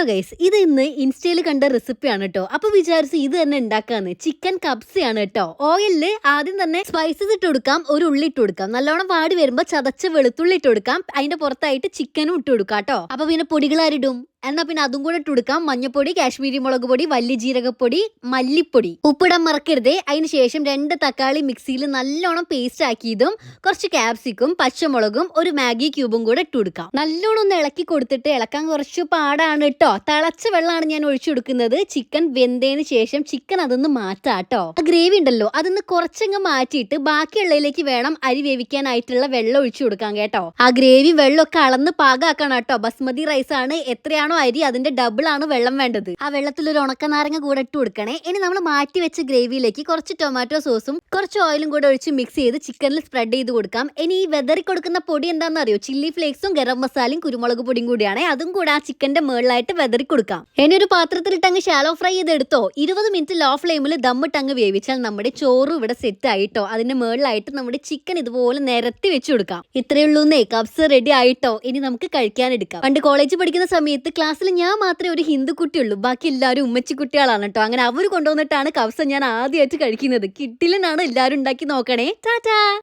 Hello guys ഇത് ഇന്ന് ഇൻസ്റ്റയിൽ കണ്ട റെസിപ്പിയാണ് കേട്ടോ അപ്പൊ വിചാരിച്ചു ഇത് തന്നെ ഉണ്ടാക്കാന്ന് ചിക്കൻ കബ്സയാണ് കേട്ടോ ഓയിലിൽ ആദ്യം തന്നെ സ്പൈസസ് ഇട്ട് കൊടുക്കാം ഒരു ഉള്ളി ഇട്ട് കൊടുക്കാം. നല്ലോണം വാടി വരുമ്പോ ചതച്ച വെളുത്തുള്ളി ഇട്ട് കൊടുക്കാം. അതിന്റെ പുറത്തായിട്ട് ചിക്കനും ഇട്ട് കൊടുക്കാം കേട്ടോ അപ്പൊ പിന്നെ പൊടികൾ ആരിടും? എന്നാ പിന്നെ അതും കൂടെ ഇട്ടുകൊടുക്കാം മഞ്ഞപ്പൊടി കാശ്മീരി മുളക് പൊടി വലിയ ജീരകപ്പൊടി മല്ലിപ്പൊടി. ഉപ്പിടാൻ മറക്കരുതേ. അതിന് ശേഷം രണ്ട് തക്കാളി മിക്സിയിൽ നല്ലോണം പേസ്റ്റ് ആക്കിയതും കുറച്ച് ക്യാപ്സിക്കും പച്ചമുളകും ഒരു മാഗി ക്യൂബും കൂടെ ഇട്ടുകൊടുക്കാം നല്ലോണം ഒന്ന് ഇളക്കി കൊടുത്തിട്ട് ഇളക്കാൻ കുറച്ച് പാടാണ് കേട്ടോ തിളച്ച വെള്ളമാണ് ഞാൻ ഒഴിച്ചു കൊടുക്കുന്നത്. ചിക്കൻ വെന്തതിന് ശേഷം ചിക്കൻ അതൊന്ന് മാറ്റാം കേട്ടോ ആ ഗ്രേവി ഉണ്ടല്ലോ അതൊന്ന് കുറച്ചങ്ങ് മാറ്റിയിട്ട് ബാക്കിയുള്ളതിലേക്ക് വേണം അരി വേവിക്കാനായിട്ടുള്ള വെള്ളം ഒഴിച്ചു കൊടുക്കാം കേട്ടോ. ആ ഗ്രേവി വെള്ളമൊക്കെ അളന്ന് പാകാക്കണം കേട്ടോ ബസ്മതി റൈസ് ആണ്. എത്രയാണോ അരി? അതിന്റെ ഡബിൾ ആണ് വെള്ളം വേണ്ടത്. ആ വെള്ളത്തിൽ ഒരു ഉണക്ക നാരങ്ങ കൂടെ ഇട്ട് കൊടുക്കണേ. ഇനി നമ്മൾ മാറ്റി വെച്ച ഗ്രേവിയിലേക്ക് കുറച്ച് ടൊമാറ്റോ സോസും കുറച്ച് ഓയിലും കൂടെ ഒഴിച്ച് മിക്സ് ചെയ്ത് ചിക്കനിൽ സ്പ്രെഡ് ചെയ്ത് കൊടുക്കാം. ഇനി ഈ വെതറി കൊടുക്കുന്ന പൊടി എന്താണെന്ന് അറിയോ ചില്ലി ഫ്ലേക്സും ഗരം മസാലയും കുരുമുളക് പൊടിയും കൂടിയാണ്. അതും കൂടെ ആ ചിക്കന്റെ മുകളിലായിട്ട് വെതറി കൊടുക്കാം. ഇനി ഒരു പാത്രത്തിലിട്ട് അങ്ങ് ഷാലോ ഫ്രൈ ചെയ്തെടുത്തോ? ഇരുപത് മിനിറ്റ് ലോ ഫ്ലെയിമിൽ ദമ്മിട്ട് അങ്ങ് വേവിച്ചാൽ നമ്മുടെ ചോറ് ഇവിടെ സെറ്റ് ആയിട്ടോ? അതിന്റെ മുകളിലായിട്ട് നമ്മുടെ ചിക്കൻ ഇതുപോലെ നിരത്തി വെച്ച് കൊടുക്കാം. ഇത്രയുള്ളൂന്നേ കബ്സ് റെഡി ആയിട്ടോ? ഇനി നമുക്ക് കഴിക്കാൻ എടുക്കാം പണ്ട് കോളേജ് പഠിക്കുന്ന സമയത്ത് ക്ലാസ്സിൽ ഞാൻ മാത്രമേ ഒരു ഹിന്ദു കുട്ടിയുള്ളൂ. ബാക്കി എല്ലാവരും ഉമ്മച്ചി കുട്ടികളാണ് കേട്ടോ. അങ്ങനെ അവർ കൊണ്ടുവന്നിട്ടാണ് കവ്സ ഞാൻ ആദ്യമായിട്ട് കഴിക്കുന്നത്. കിട്ടിലെന്നാണ് എല്ലാവരും ഉണ്ടാക്കി നോക്കണേ. ടാറ്റാ